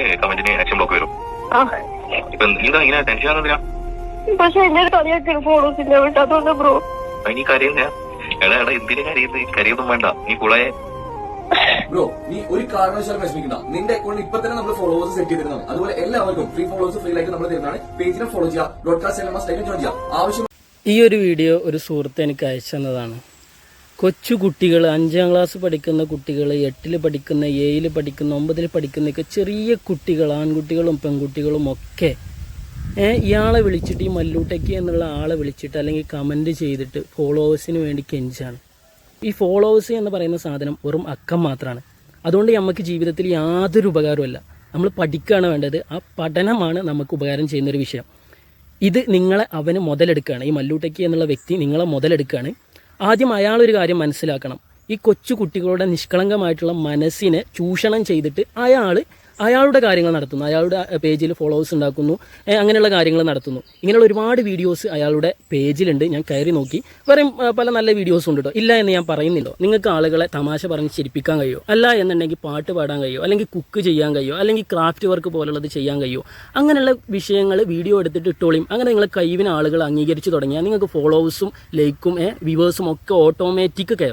കഴിഞ്ഞാൽ കമന്റിന് action block വരും. ഇപ്പൊ എന്താ ഇങ്ങനെ ടെൻഷൻ ആകുന്നതിനാ പക്ഷെ എന്നെ കളിയാക്കി ഫോളോസിന്റെ വിട്ട് അതുകൊണ്ട് ബ്രോ നീ കരയുന്ന എടാ എടാ എന്തിനു കരയുന്നത് കരയൊന്നും വേണ്ട. നീ കുളയെ ബ്രോ നീ ഒരു കാരണവശാലും വിഷമിക്കണ്ട. നിന്റെ അക്കൗണ്ട് ഇപ്പൊ തന്നെ നമ്മൾ ഫോളോവേഴ്സ് സെറ്റ് ചെയ്തിരുന്നതാണ് അതുപോലെ എല്ലാവർക്കും ഫ്രീ ഫോളോവേഴ്സ് ഫ്രീ ലൈക്ക് നമ്മൾ തരുന്നതാണ്. പേജിനെ ഫോളോ ചെയ്യുക ബ്രോഡ്കാസ്റ്റ് എല്ലാം മസ്റ്റ് ജോയിൻ ചെയ്യുക ആവശ്യം ഈ ഒരു വീഡിയോ ഒരു സുഹൃത്ത് എനിക്ക് അയച്ചു തന്നതാണ്. കൊച്ചു കുട്ടികൾ അഞ്ചാം ക്ലാസ് പഠിക്കുന്ന കുട്ടികൾ എട്ടിൽ പഠിക്കുന്ന ഏഴിൽ പഠിക്കുന്ന ഒമ്പതിൽ പഠിക്കുന്നൊക്കെ ചെറിയ കുട്ടികൾ ആൺകുട്ടികളും പെൺകുട്ടികളും ഒക്കെ ഇയാളെ വിളിച്ചിട്ട് ഈ മല്ലൂട്ടയ്ക്ക് എന്നുള്ള ആളെ വിളിച്ചിട്ട് അല്ലെങ്കിൽ കമന്റ് ചെയ്തിട്ട് ഫോളോവേഴ്സിന് വേണ്ടി കെഞ്ചാണ്. ഈ ഫോളോവേഴ്സ് എന്ന് പറയുന്ന സാധനം വെറും അക്കം മാത്രമാണ് അതുകൊണ്ട് നമുക്ക് ജീവിതത്തിൽ യാതൊരു ഉപകാരമല്ല നമ്മൾ പഠിക്കുകയാണ് വേണ്ടത്. ആ പഠനമാണ് നമുക്ക് ഉപകാരം ചെയ്യുന്നൊരു വിഷയം. ഇത് നിങ്ങളെ അവന് മുതലെടുക്കുകയാണ്. ഈ മല്ലൂട്ടയ്ക്ക് എന്നുള്ള വ്യക്തി നിങ്ങളെ മുതലെടുക്കുകയാണ്. ആദ്യം അയാളൊരു കാര്യം മനസ്സിലാക്കണം. ഈ കൊച്ചു കുട്ടികളുടെ നിഷ്കളങ്കമായിട്ടുള്ള മനസ്സിനെ ചൂഷണം ചെയ്തിട്ട് അയാൾ അയാളുടെ കാര്യങ്ങൾ നടത്തുന്നു. അയാളുടെ പേജിൽ ഫോളോവേഴ്സ് ഉണ്ടാക്കുന്നു. അങ്ങനെയുള്ള കാര്യങ്ങൾ നടത്തുന്നു. ഇങ്ങനെയുള്ള ഒരുപാട് വീഡിയോസ് അയാളുടെ പേജിലുണ്ട്. ഞാൻ കയറി നോക്കി. വേറെയും പല നല്ല വീഡിയോസും ഉണ്ട് കേട്ടോ ഇല്ല എന്ന് ഞാൻ പറയുന്നില്ലോ. നിങ്ങൾക്ക് ആളുകളെ തമാശ പറഞ്ഞ് ചിരിപ്പിക്കാൻ കഴിയുമോ അല്ല എന്നുണ്ടെങ്കിൽ പാട്ട് പാടാൻ കഴിയുമോ അല്ലെങ്കിൽ കുക്ക് ചെയ്യാൻ കഴിയുമോ അല്ലെങ്കിൽ ക്രാഫ്റ്റ് വർക്ക് പോലുള്ളത് ചെയ്യാൻ കഴിയുമോ അങ്ങനെയുള്ള വിഷയങ്ങൾ വീഡിയോ എടുത്തിട്ട് ഇട്ടോളിയും അങ്ങനെ നിങ്ങളെ കഴിവിന് ആളുകൾ അംഗീകരിച്ച് തുടങ്ങിയാൽ നിങ്ങൾക്ക് ഫോളോവേഴ്സും ലൈക്കും വ്യൂവേഴ്സും ഒക്കെ ഓട്ടോമാറ്റിക് കയറും.